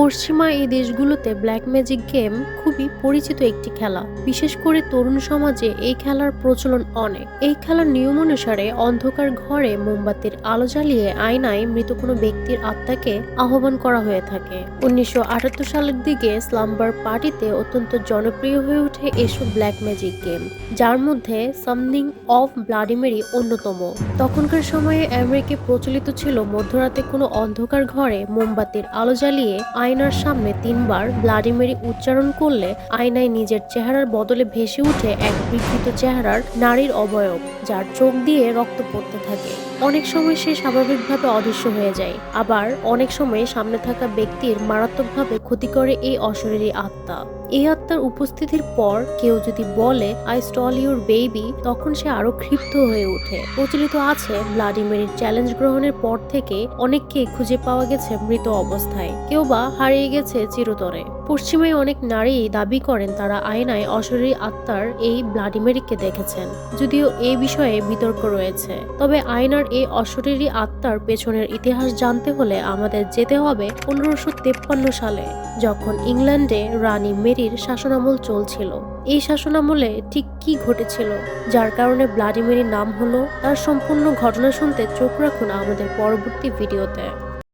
পশ্চিমা এই দেশগুলোতে ব্ল্যাক ম্যাজিক গেম খুবই পরিচিত একটি খেলা। বিশেষ করে তরুণ সমাজে এই খেলার প্রচলন অনেক। এই খেলার নিয়ম অনুসারে অন্ধকার ঘরে মোমবাতির আলো জ্বালিয়ে আয়নায় মৃত কোনো ব্যক্তির আত্মাকে আহ্বান করা হয়ে থাকে। উনিশশো আটাত্তর সালের দিকে স্লাম্বার পার্টিতে অত্যন্ত জনপ্রিয় হয়ে ওঠে এসব ব্ল্যাক ম্যাজিক গেম যার মধ্যে সামথিং অফ ব্লাডিমেরি অন্যতম। তখনকার সময়ে আমেরিকায় প্রচলিত ছিল মধ্যরাতে কোনো অন্ধকার ঘরে মোমবাতির আলো জ্বালিয়ে আয়নার সামনে তিনবার ব্লাডিমেরি উচ্চারণ করলে আয়নায় নিজের চেহারার বদলে ভেসে উঠে এক বিকৃত চেহারার নারীর অবয়ব, যার চোখ দিয়ে রক্ত পড়তে থাকে। অনেক সময় সে স্বাভাবিকভাবে অদৃশ্য হয়ে যায়। আবার অনেক সময় সামনে থাকা ব্যক্তির মারাত্মকভাবে ক্ষতি করে এই অশরীরী আত্মা। এই আত্মার উপস্থিতির পর কেউ যদি বলে, আই স্টল ইউর বেবি, তখন সে আরও ক্ষিপ্ত হয়ে ওঠে। প্রচলিত আছে ব্লাডিমেরির চ্যালেঞ্জ গ্রহণের পর থেকে অনেককে খুঁজে পাওয়া গেছে মৃত অবস্থায়। কেউ বা হারিয়ে গেছে চিরতরে। পশ্চিমে অনেক নারী দাবি করেন তারা আয়নায় অশরীরী আত্মার এই ব্লাডিমেরিককে দেখেছেন। যদিও এ বিষয়ে বিতর্ক রয়েছে। তবে আয়নার এই অশরীরী আত্মার পেছনের ইতিহাস জানতে হলে আমাদের যেতে হবে পনেরোশো সালে, যখন ইংল্যান্ডে রানী মেরির শাসনামল চলছিল। এই শাসনামলে ঠিক কি ঘটেছিল, যার কারণে ব্লাডিমেরি নাম হলো তার সম্পূর্ণ ঘটনা শুনতে চোখ রাখুন আমাদের পরবর্তী ভিডিওতে।